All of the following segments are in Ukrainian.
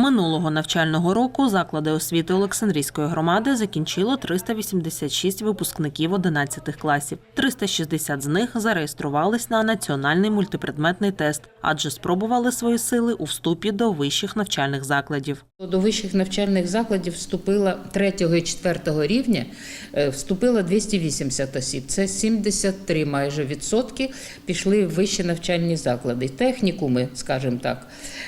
Минулого навчального року заклади освіти Олександрійської громади закінчило 386 випускників 11 класів. 360 з них зареєструвались на національний мультипредметний тест, адже спробували свої сили у вступі до вищих навчальних закладів. До вищих навчальних закладів вступило 3 і 4 рівня е, вступило 280 осіб. Це 73 майже відсотки пішли в вищі навчальні заклади. Технікуми, скажімо так,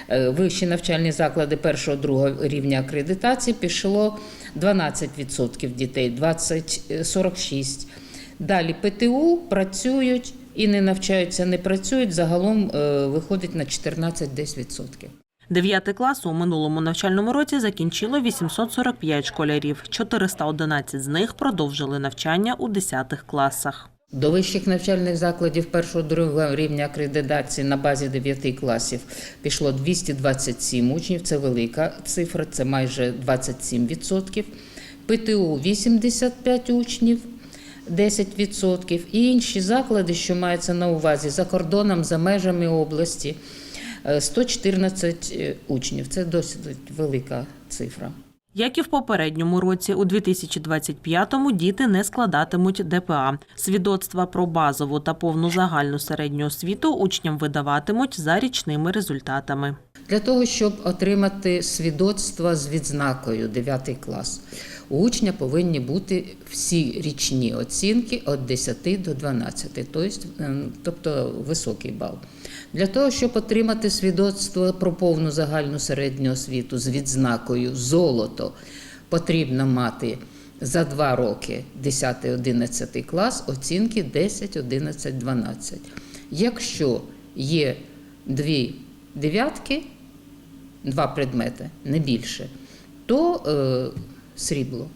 е, вищі навчальні заклади першого другого рівня акредитації пішло 12% дітей, 20, е, 46. Далі ПТУ працюють і не навчаються, не працюють. Загалом е, виходить на 14-10%. Дев'ятий клас у минулому навчальному році закінчило 845 школярів. 411 з них продовжили навчання у 10 класах. До вищих навчальних закладів першого другого рівня акредитації на базі 9 класів пішло 227 учнів. Це велика цифра, це майже 27%. ПТУ 85 учнів. 10% і інші заклади, що маються на увазі за кордоном, за межами області, е, 114 учнів. Це досить велика цифра. Як і в попередньому році, у 2025-му діти не складатимуть ДПА. Свідоцтва про базову та повну загальну середню освіту учням видаватимуть за річними результатами. Для того, щоб отримати свідоцтво з відзнакою 9 клас, у учня повинні бути всі річні оцінки від 10 до 12, тобто, ем, тобто високий бал. Для того, щоб отримати свідоцтво про повну загальну середню освіту з відзнакою золото, потрібно мати за два роки 10-11 клас оцінки 10, 11, 12. Якщо є дві дев'ятки, два предмети, не більше, то е, срібло.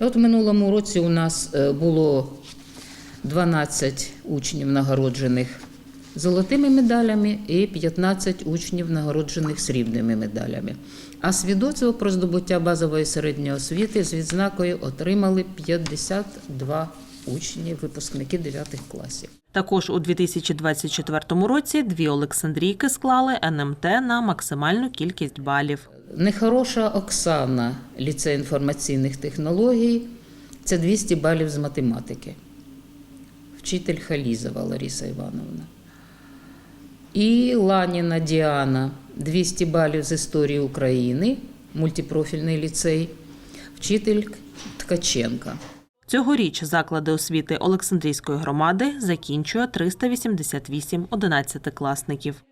І от в минулому році у нас е, було 12 учнів нагороджених золотими медалями і 15 учнів нагороджених срібними медалями. А свідоцтво про здобуття базової середньої освіти з відзнакою отримали 52 учні, випускники 9 класів. Також у 2024 році дві Олександрійки склали НМТ на максимальну кількість балів. Нехороша Оксана, ліцей інформаційних технологій, це 200 балів з математики. Вчитель Халізова Лариса Івановна. І Ланіна Діана 200 балів з історії України, мультипрофільний ліцей, вчитель Ткаченка. Цьогоріч заклади освіти Олександрійської громади закінчує 388 одинадцятикласників.